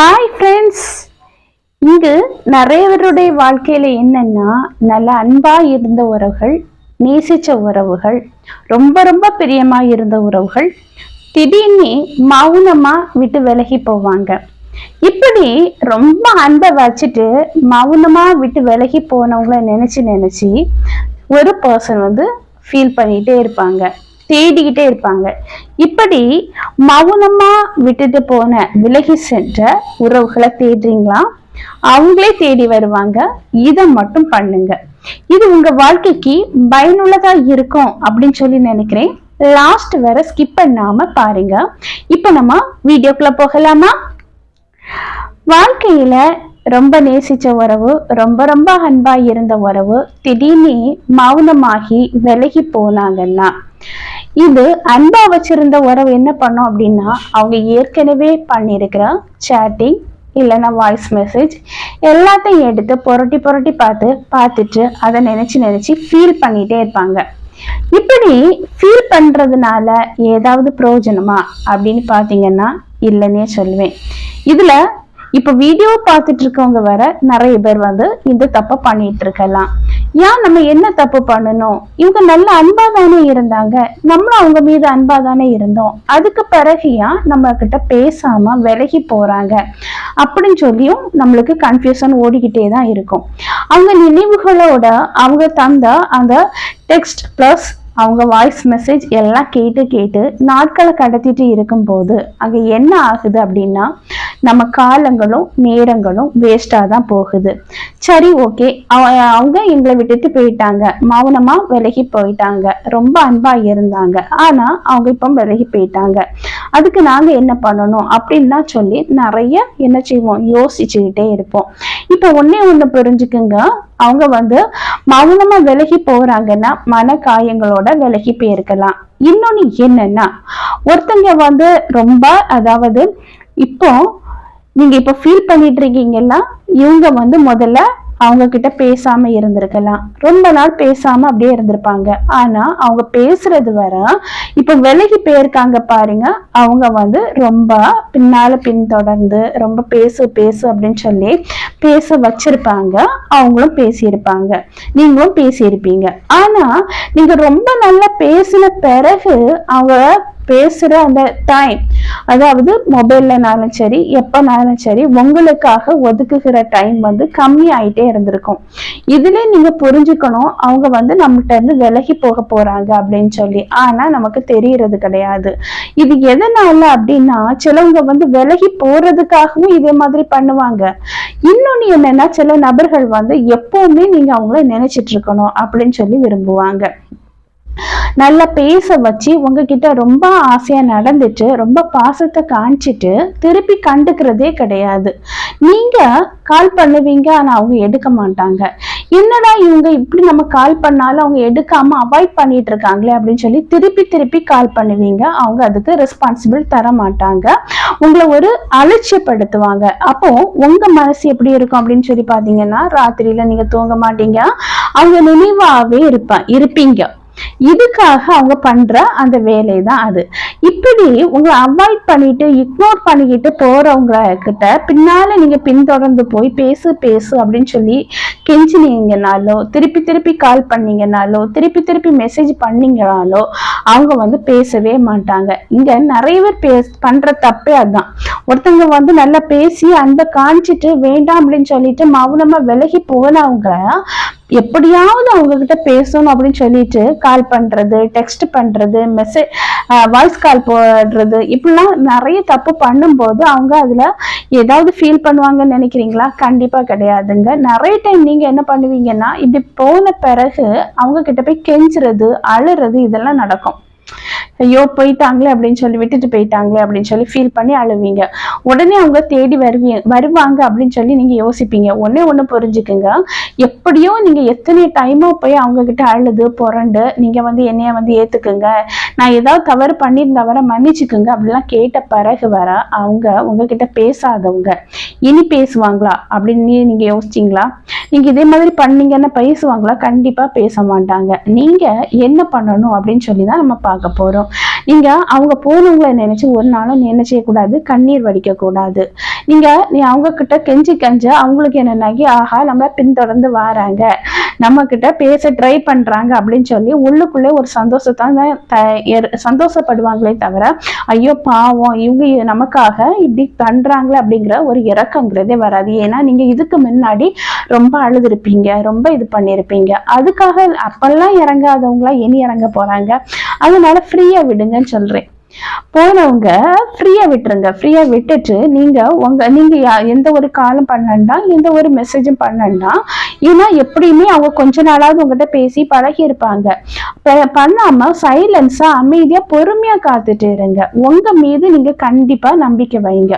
Hi friends இங்கு நிறைய பேருடைய என்னென்னா என்னன்னா நல்ல அன்பாக இருந்த உறவுகள் நேசிச்ச உறவுகள் ரொம்ப ரொம்ப பிரியமாக இருந்த உறவுகள் திடீர்னு மௌனமாக விட்டு விலகி போவாங்க. இப்படி ரொம்ப அன்பை வச்சுட்டு மௌனமாக விட்டு விலகி போனவங்கள நினச்சி நினச்சி ஒரு பர்சன் வந்து ஃபீல் பண்ணிகிட்டே இருப்பாங்க. தேடிக்கிட்டே இருப்பாங்க. இப்படி மௌனமா விட்டுட்டு போன விலகி சென்ற உறவுகளை தேடுறீங்களா? அவங்களே தேடி வருவாங்க. இதை மட்டும் பண்ணுங்க. இது உங்க வாழ்க்கைக்கு பயனுள்ளதா இருக்கும் அப்படின்னு சொல்லி நினைக்கிறேன். லாஸ்ட் வரை ஸ்கிப் பண்ணாம பாருங்க. இப்போ நம்ம வீடியோக்குள்ள போகலாமா? வாழ்க்கையில ரொம்ப நேசிச்ச உறவு ரொம்ப ரொம்ப அன்பா இருந்த உறவு திடீர்னு மௌனமாகி விலகி போனாங்கன்னா இது அன்பா வச்சிருந்த உறவு என்ன பண்ணும் அப்படின்னா அவங்க ஏற்கனவே பண்ணியிருக்கிற சேட்டிங் இல்லைன்னா வாய்ஸ் மெசேஜ் எல்லாத்தையும் எடுத்து புரட்டி புரட்டி பார்த்து பார்த்துட்டு அதை நினைச்சு நினைச்சு ஃபீல் பண்ணிட்டே இருப்பாங்க. இப்படி ஃபீல் பண்றதுனால ஏதாவது பிரயோஜனமா அப்படின்னு பார்த்தீங்கன்னா இல்லைன்னே சொல்லுவேன். இதுல இப்போ வீடியோ பார்த்துட்டு இருக்கவங்க வர நிறைய பேர் வந்து இந்த தப்பை பண்ணிட்டு இருக்கலாம் ஏன் நம்ம என்ன தப்பு பண்ணணும்? இவங்க நல்ல அன்பா தானே இருந்தாங்க. நம்மளும் அவங்க மீது அன்பா தானே இருந்தோம். அதுக்கு பிறகு ஏன் நம்ம கிட்ட பேசாம விலகி போறாங்க? அப்படின்னு சொல்லியும் நம்மளுக்கு கன்ஃபியூஷன் ஓடிக்கிட்டே தான் இருக்கும். அவங்க நினைவுகளோட அவங்க தந்த அந்த டெக்ஸ்ட் ப்ளஸ் அவங்க வாய்ஸ் மெசேஜ் எல்லாம் கேட்டு கேட்டு நாட்களை கடத்திட்டு இருக்கும்போது அங்கே என்ன ஆகுது அப்படின்னா நம்ம காலங்களும் நேரங்களும் வேஸ்டாக தான் போகுது. சரி ஓகே அவங்க எங்களை விட்டுட்டு போயிட்டாங்க. மௌனமாக விலகி போயிட்டாங்க. ரொம்ப அன்பாக இருந்தாங்க. ஆனால் அவங்க இப்போ விலகி போயிட்டாங்க. அதுக்கு நாங்கள் என்ன பண்ணணும் அப்படின்லாம் சொல்லி நிறைய என்ன செய்வோம்? யோசிச்சுக்கிட்டே இருப்போம். இப்போ ஒன்னே ஒன்று புரிஞ்சுக்குங்க. அவங்க வந்து மௌனமாக விலகி போகிறாங்கன்னா மன காயங்களோட விலகி போயிருக்கலாம். இன்னொன்னு என்னன்னா ஒருத்தங்க வந்து ரொம்ப அதாவது இப்போ நீங்க இப்ப ஃபீல் பண்ணிட்டு இருக்கீங்கன்னா இவங்க வந்து முதல்ல அவங்க கிட்ட பேசாம இருந்திருக்கலாம். ரொம்ப நாள் பேசாம அப்படியே இருந்திருப்பாங்க. ஆனா அவங்க பேசுறது வர இப்ப விலகி போயிருக்காங்க பாருங்க. அவங்க வந்து ரொம்ப பின்னால பின்தொடர்ந்து ரொம்ப பேசு பேசு அப்படின்னு சொல்லி பேச வச்சிருப்பாங்க. அவங்களும் பேசியிருப்பாங்க. நீங்களும் பேசியிருப்பீங்க. ஆனா நீங்க ரொம்ப நல்லா பேசின பிறகு அவங்க பேசுற அந்த டைம் அதாவது மொபைல்லனாலும் சரி எப்பனாலும் சரி உங்களுக்காக ஒதுக்குகிற டைம் வந்து கம்மி ஆயிட்டே இருந்திருக்கும். இதுல நீங்க புரிஞ்சுக்கணும் அவங்க வந்து நம்மகிட்ட இருந்து விலகி போக போறாங்க அப்படின்னு சொல்லி. ஆனா நமக்கு தெரியறது கிடையாது. இது எதனால அப்படின்னா சிலவங்க வந்து விலகி போறதுக்காகவும் இதே மாதிரி பண்ணுவாங்க. இன்னொன்னு என்னன்னா சில நபர்கள் வந்து எப்பவுமே நீங்க அவங்கள நினைச்சிட்டு இருக்கணும் அப்படின்னு சொல்லி விரும்புவாங்க. நல்லா பேச வச்சு உங்ககிட்ட ரொம்ப ஆசையா நடந்துட்டு ரொம்ப பாசத்தை காமிச்சிட்டு திருப்பி கண்டுக்கிறதே கிடையாது. நீங்க கால் பண்ணுவீங்க ஆனா அவங்க எடுக்க மாட்டாங்க. என்னடா இவங்க இப்படி நம்ம கால் பண்ணாலும் அவங்க எடுக்காம அவாய்ட் பண்ணிட்டு இருக்காங்களே அப்படின்னு சொல்லி திருப்பி திருப்பி கால் பண்ணுவீங்க. அவங்க அதுக்கு ரெஸ்பான்சிபிள் தர மாட்டாங்க. உங்களை ஒரு அலட்சியப்படுத்துவாங்க. அப்போ உங்க மனசு எப்படி இருக்கும் அப்படின்னு சொல்லி பாத்தீங்கன்னா ராத்திரியில நீங்க தூங்க மாட்டீங்க. அவங்க நினைவாவே இருப்ப இருப்பீங்க. இதுக்காக அவங்க பண்ற அந்த வேலை தான் அது. இப்படி உங்களை அவாய்ட் பண்ணிட்டு இக்னோர் பண்ணிக்கிட்டு போறவங்க கிட்ட பின்னால நீங்க பின்தொடர்ந்து போய் பேசு பேசு அப்படின்னு சொல்லி கெஞ்சினீங்கனாலோ திருப்பி திருப்பி கால் பண்ணீங்கனாலோ திருப்பி திருப்பி மெசேஜ் பண்ணீங்கனாலோ அவங்க வந்து பேசவே மாட்டாங்க. இங்க நிறைய பேர் பேச பண்ற தப்பே அதுதான் ஒருத்தவங்க வந்து நல்லா பேசி அன்பை காமிச்சிட்டு வேண்டாம் அப்படின்னு சொல்லிட்டு மௌனமா விலகி போனவங்க எப்படியாவது அவங்க கிட்ட பேசணும் அப்படின்னு சொல்லிட்டு கால் பண்றது டெக்ஸ்ட் பண்றது மெசேஜ் வாய்ஸ் கால் போடுறது இப்படிலாம் நிறைய தப்பு பண்ணும்போது அவங்க அதுல ஏதாவது ஃபீல் பண்ணுவாங்கன்னு நினைக்கிறீங்களா? கண்டிப்பா கிடையாதுங்க. நிறைய டைம் நீங்க என்ன பண்ணுவீங்கன்னா இப்படி போன பிறகு அவங்க கிட்ட போய் கெஞ்சுறது அழுறது இதெல்லாம் நடக்கும். ஐயோ போயிட்டாங்களே அப்படின்னு சொல்லி விட்டுட்டு போயிட்டாங்களே அப்படின்னு சொல்லி ஃபீல் பண்ணி அழுவீங்க. உடனே அவங்க தேடி வருவீங்க வருவாங்க அப்படின்னு சொல்லி நீங்க யோசிப்பீங்க. ஒன்னே ஒண்ணு புரிஞ்சுக்குங்க. எப்படியோ நீங்க எத்தனை டைமோ போய் அவங்க கிட்ட அழுது புரண்டு நீங்க வந்து என்னைய வந்து ஏத்துக்குங்க. நான் ஏதாவது தவறு பண்ணியிருந்தா வர மன்னிச்சுக்குங்க அப்படிலாம் கேட்ட பிறகு வர அவங்க உங்ககிட்ட பேசாதவங்க. இனி பேசுவாங்களா அப்படின்னு நீங்க யோசிச்சிங்களா? நீங்க இதே மாதிரி பண்ணீங்கன்னா பேசுவாங்களா? கண்டிப்பா பேச மாட்டாங்க. நீங்க என்ன பண்ணணும் அப்படின்னு சொல்லி தான் நம்ம பார்க்க போறோம். நீங்கள் அவங்க போனவங்களை நினைச்சு ஒரு நாளும் என்ன கூடாது கண்ணீர் வடிக்கக்கூடாது. நீங்க நீ அவங்க கிட்ட கெஞ்சி கெஞ்ச அவங்களுக்கு என்னன்னாகி ஆஹா நம்ம பின்தொடர்ந்து வராங்க. நம்ம கிட்ட பேச ட்ரை பண்றாங்க அப்படின்னு சொல்லி உள்ளுக்குள்ளே ஒரு சந்தோஷத்தான் சந்தோஷப்படுவாங்களே தவிர ஐயோ பாவம் இவங்க நமக்காக இப்படி பண்றாங்களே அப்படிங்கிற ஒரு இறக்கங்கிறதே வராது. ஏன்னா நீங்க இதுக்கு முன்னாடி ரொம்ப அழுதுருப்பீங்க ரொம்ப இது பண்ணியிருப்பீங்க அதுக்காக அப்பெல்லாம் இறங்காதவங்களா இனி இறங்க போறாங்க. அதனால ஃப்ரீயா விடுங்கன்னு சொல்றேன். போனவங்க ஃப்ரீயா விட்டுருங்க. ஃப்ரீயா விட்டுட்டு நீங்க உங்க நீங்க எந்த ஒரு காலம் பண்ணண்டா எந்த ஒரு மெசேஜும் பண்ணண்டா ஏன்னா எப்படியுமே அவங்க கொஞ்ச நாளாவது உங்ககிட்ட பேசி பழகி இருப்பாங்க. பண்ணாம சைலன்ஸா அமைதியா பொறுமையா காத்துட்டு இருங்க. உங்க மீது நீங்க கண்டிப்பா நம்பிக்கை வைங்க.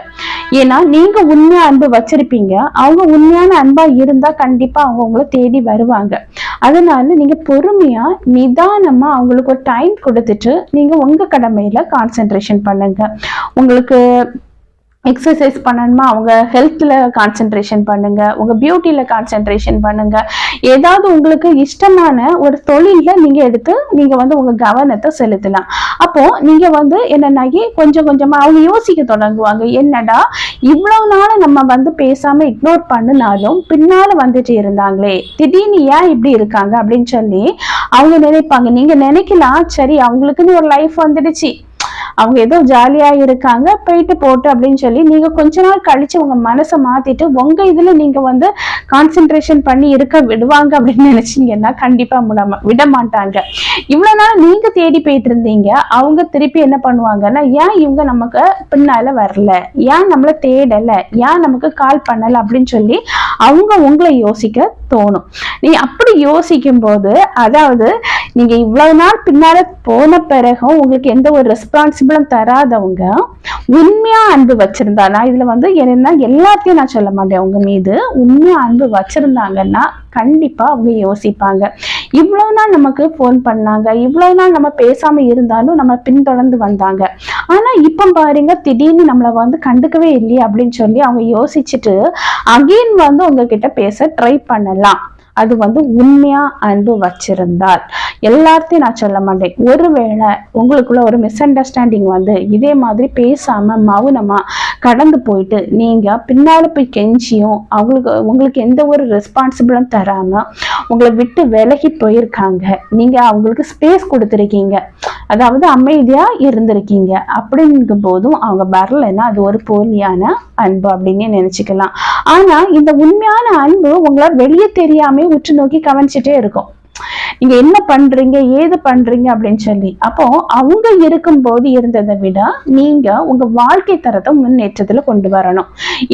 ஏன்னா நீங்க உண்மையா அன்பு வச்சிருப்பீங்க. அவங்க உண்மையான அன்பா இருந்தா கண்டிப்பா அவங்க உங்களை தேடி வருவாங்க. அதனால நீங்க பொறுமையா நிதானமா அவங்களுக்கு ஒரு டைம் கொடுத்துட்டு நீங்க உங்க கடமையில கான்சென்ட்ரேஷன் பண்ணுங்க. உங்களுக்கு எக்ஸசைஸ் பண்ணணுமா? அவங்க ஹெல்த்தில் கான்சென்ட்ரேஷன் பண்ணுங்க. உங்கள் பியூட்டியில் கான்சென்ட்ரேஷன் பண்ணுங்க. ஏதாவது உங்களுக்கு இஷ்டமான ஒரு தொழிலில் நீங்கள் எடுத்து நீங்கள் வந்து உங்கள் கவனத்தை செலுத்தலாம். அப்போ நீங்கள் வந்து என்னன்னாகி கொஞ்சம் கொஞ்சமாக அவங்க யோசிக்க தொடங்குவாங்க. என்னடா இவ்வளோ நாள் நம்ம வந்து பேசாமல் இக்னோர் பண்ணினாலும் பின்னால் வந்துட்டு இருந்தாங்களே. திடீர்னு ஏன் இப்படி இருக்காங்க அப்படின்னு சொல்லி அவங்க நினைப்பாங்க. நீங்கள் நினைக்கலாம் சரி அவங்களுக்குன்னு ஒரு லைஃப் வந்துடுச்சு. அவங்க ஏதோ ஜாலியா இருக்காங்க போயிட்டு போட்டு அப்படின்னு சொல்லி நீங்க கொஞ்ச நாள் கழிச்சு உங்க மனசை மாத்திட்டு உங்க இதுல நீங்க வந்து கான்சென்ட்ரேஷன் பண்ணி இருக்க விடுவாங்க அப்படின்னு நினைச்சீங்கன்னா கண்டிப்பா முடாம விட மாட்டாங்க. இவ்வளவு நாள் நீங்க தேடி போயிட்டு இருந்தீங்க அவங்க திருப்பி என்ன பண்ணுவாங்கன்னா ஏன் இவங்க நமக்கு பின்னால வரல? ஏன் நம்மளை தேடல? ஏன் நமக்கு கால் பண்ணல? அப்படின்னு சொல்லி அவங்க உங்களை யோசிக்க தோணும். நீ அப்படி யோசிக்கும் போது அதாவது நீங்க இவ்வளவு நாள் பின்னால போன பிறகும் உங்களுக்கு எந்த ஒரு ரெஸ்பான்ஸ் பிரதிபலம் தராதவங்க உண்மையா அன்பு வச்சிருந்தா நான் இதுல வந்து என்னன்னா எல்லாத்தையும் நான் சொல்ல மாட்டேன். உங்க மீது உண்மையா அன்பு வச்சிருந்தாங்கன்னா கண்டிப்பா அவங்க யோசிப்பாங்க. இவ்வளவு நாள் நமக்கு ஃபோன் பண்ணாங்க. இவ்வளவு நாள் நம்ம பேசாம இருந்தாலும் நம்ம பின்தொடர்ந்து வந்தாங்க. ஆனா இப்ப பாருங்க திடீர்னு நம்மளை வந்து கண்டுக்கவே இல்லையே அப்படின்னு சொல்லி அவங்க யோசிச்சுட்டு அகெயின் வந்து உங்ககிட்ட பேச ட்ரை பண்ணலாம். அது வந்து உண்மையா அன்பு வச்சிருந்தால். எல்லாத்தையும் நான் சொல்ல மாட்டேன். ஒருவேளை உங்களுக்குள்ள ஒரு மிஸ் அண்டர்ஸ்டாண்டிங் வந்து இதே மாதிரி பேசாம மௌனமா கடந்து போயிட்டு நீங்க பின்னால போய் கெஞ்சியும் அவங்களுக்கு உங்களுக்கு எந்த ஒரு ரெஸ்பான்சிபிளும் தராம உங்களை விட்டு விலகி போயிருக்காங்க. நீங்க அவங்களுக்கு ஸ்பேஸ் கொடுத்துருக்கீங்க. அதாவது அமைதியா இருந்திருக்கீங்க. அப்படிங்கும் போதும் அவங்க வரலைன்னா அது ஒரு போலியான அன்பு அப்படின்னு நினச்சிக்கலாம். ஆனா இந்த உண்மையான அன்பு உங்களை வெளியே தெரியாமல் உற்று நோக்கி கவனிச்சுட்டே இருக்கும். நீங்க என்ன பண்றீங்க ஏது பண்றீங்க அப்படின்னு சொல்லி. அப்போ அவங்க இருக்கும்போது இருந்ததை விட நீங்க உங்க வாழ்க்கை தரத்தை முன்னேற்றத்துல கொண்டு வரணும்.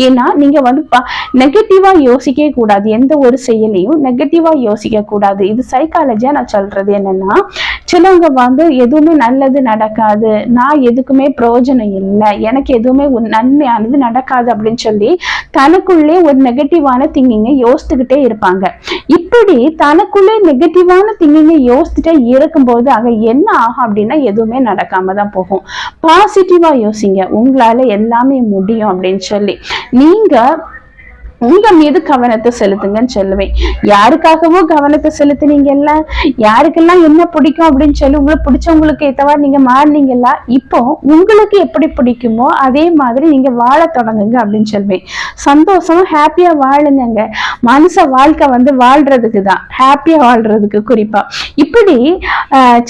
ஏன்னா நீங்க வந்து நெகட்டிவா யோசிக்க கூடாது. எந்த ஒரு செயலையும் நெகட்டிவா யோசிக்க கூடாது இது சைக்காலஜியா நான் சொல்றது என்னன்னா சிலவங்க வந்து எதுவுமே நல்லது நடக்காது. நான் எதுக்குமே பிரயோஜனம் இல்லை. எனக்கு எதுவுமே நன்மையானது நடக்காது அப்படின்னு சொல்லி தனக்குள்ளே ஒரு நெகட்டிவான திங்கிங்கை யோசித்துக்கிட்டே இருப்பாங்க. இப்படி தனக்குள்ளே நெகட்டிவான திங்கிங்கை யோசிச்சுட்டே இருக்கும்போது அங்கே என்ன ஆகும் அப்படின்னா எதுவுமே நடக்காம தான் போகும். பாசிட்டிவா யோசிங்க. உங்களால எல்லாமே முடியும் அப்படின்னு சொல்லி. நீங்க உங்க மீது கவனத்தை செலுத்துங்கன்னு சொல்லுவேன். யாருக்காகவோ கவனத்தை செலுத்தினீங்கல்ல? யாருக்கெல்லாம் என்ன பிடிக்கும் அப்படின்னு சொல்லி உங்களுக்கு பிடிச்சவங்களுக்கு ஏத்தவாறு நீங்க மாறினீங்கல்ல? இப்போ உங்களுக்கு எப்படி பிடிக்குமோ அதே மாதிரி நீங்க வாழ தொடங்குங்க அப்படின்னு சொல்லுவேன். சந்தோஷம் ஹாப்பியா வாழுங்க மனுஷ வாழ்க்கை வந்து வாழ்றதுக்கு தான். ஹாப்பியா வாழ்றதுக்கு குறிப்பா. இப்படி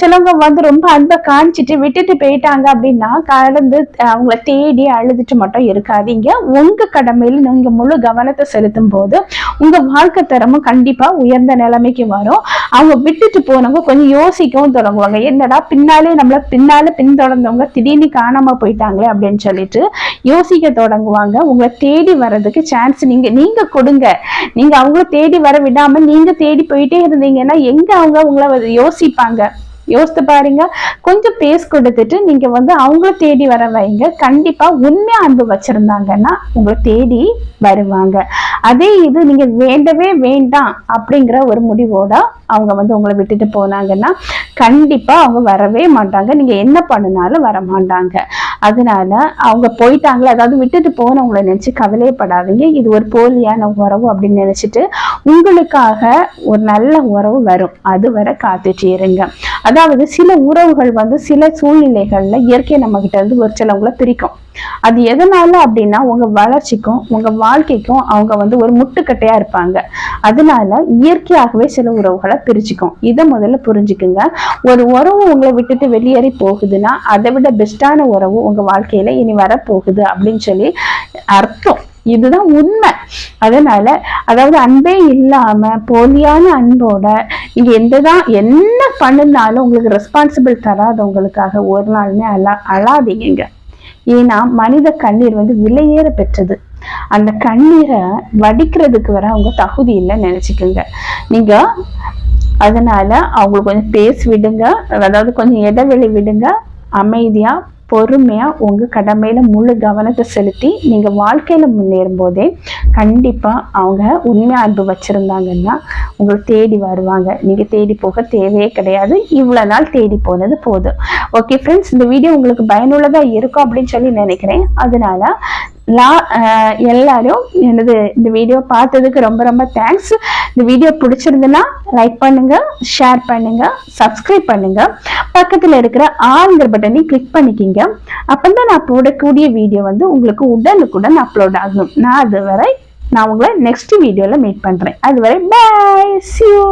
சிலவங்க வந்து ரொம்ப அன்பை காமிச்சிட்டு விட்டுட்டு போயிட்டாங்க அப்படின்னா கலந்து அவங்கள தேடி அழுதுட்டு மட்டும் இருக்காதீங்க. உங்க கடமையில நீங்க முழு கவனத்தை கவனத்தை செலுத்தும் போது உங்க வாழ்க்கை தரமும் கண்டிப்பா உயர்ந்த நிலைமைக்கு வரும். அவங்க விட்டுட்டு போனவங்க கொஞ்சம் யோசிக்கவும் தொடங்குவாங்க. என்னடா பின்னாலே நம்மள பின்னால பின்தொடர்ந்தவங்க திடீர்னு காணாம போயிட்டாங்களே அப்படின்னு சொல்லிட்டு யோசிக்க தொடங்குவாங்க. உங்களை தேடி வர்றதுக்கு சான்ஸ் நீங்க நீங்க கொடுங்க. நீங்க அவங்கள தேடி வர விடாம நீங்க தேடி போயிட்டே இருந்தீங்கன்னா எங்க அவங்க உங்களை யோசிப்பாங்க? யோசித்து பாருங்க. கொஞ்சம் பேஸ் கொடுத்துட்டு நீங்க வந்து அவங்கள தேடி வர வைங்க. கண்டிப்பா உண்மையா அன்பு வச்சிருந்தாங்கன்னா உங்களை தேடி வருவாங்க. அதே இது நீங்க வேண்டவே வேண்டாம் அப்படிங்கிற ஒரு முடிவோட அவங்க வந்து உங்களை விட்டுட்டு போனாங்கன்னா கண்டிப்பா அவங்க வரவே மாட்டாங்க. நீங்க என்ன பண்ணினாலும் வர மாட்டாங்க அதனால அவங்க போயிட்டாங்களே? அதாவது விட்டுட்டு போனவங்களை நினைச்சு கவலையப்படாதீங்க இது ஒரு போலியான உறவு அப்படின்னு நினைச்சிட்டு உங்களுக்காக ஒரு நல்ல உறவு வரும். அது வரை காத்துட்டு இருங்க. அதாவது சில உறவுகள் வந்து சில சூழ்நிலைகள்ல இயற்கை நம்ம கிட்ட இருந்து ஒரு சிலவங்களை பிரிக்கும். அது எதனால அப்படின்னா உங்க வளர்ச்சிக்கும் உங்க வாழ்க்கைக்கும் அவங்க வந்து ஒரு முட்டுக்கட்டையா இருப்பாங்க. அதனால இயற்கையாகவே சில உறவுகளை பிரிச்சுக்கும். இதை முதல்ல புரிஞ்சுக்குங்க. ஒரு உறவு உங்களை விட்டுட்டு வெளியேறி போகுதுன்னா அதை விட பெஸ்டான உறவு உங்க வாழ்க்கையில இனி வரப்போகுது அப்படின்னு சொல்லி அர்த்தம். இதுதான் உண்மை. அதனால அதாவது அன்பே இல்லாம போலியான அன்போட நீங்க எந்ததான் என்ன பண்ணுனாலும் உங்களுக்கு ரெஸ்பான்சிபிள் தராதவங்களுக்காக ஒரு நாளுமே அழா அழாதீங்க ஏன்னா மனித கண்ணீர் வந்து விலையேற பெற்றது. அந்த கண்ணீரை வடிக்கிறதுக்கு வர அவங்க தகுதி இல்லைன்னு நினைச்சுக்கோங்க. நீங்க அதனால அவங்களுக்கு கொஞ்சம் பேசி விடுங்க. அதாவது கொஞ்சம் இடைவெளி விடுங்க. அமைதியா பொறுமையாக உங்கள் கடமையில் முழு கவனத்தை செலுத்தி நீங்கள் வாழ்க்கையில் முன்னேறும் போதே கண்டிப்பாக அவங்க உண்மை அன்பு வச்சுருந்தாங்கன்னா உங்களை தேடி வருவாங்க. நீங்கள் தேடி போக தேவையே கிடையாது. இவ்வளோ நாள் தேடி போனது போதும். ஓகே ஃப்ரெண்ட்ஸ் இந்த வீடியோ உங்களுக்கு பயனுள்ளதாக இருக்கும் அப்படின்னு சொல்லி நினைக்கிறேன். அதனால லா எல்லாரும் எனது இந்த வீடியோ பார்த்ததுக்கு ரொம்ப ரொம்ப தேங்க்ஸ் இந்த வீடியோ பிடிச்சிருந்துன்னா லைக் பண்ணுங்க ஷேர் பண்ணுங்க சப்ஸ்கிரைப் பண்ணுங்க. பக்கத்தில் இருக்கிற ஆளுங்கிற பட்டனை கிளிக் பண்ணிக்கிங்க. தான் நான் போடக்கூடிய வீடியோ வந்து உங்களுக்கு உடனுக்குடன் அப்லோட் ஆகும். நான் அதுவரை நான் உங்களை நெக்ஸ்ட் வீடியோவில் மீட் பண்ணுறேன் அதுவரை பாய் சியூ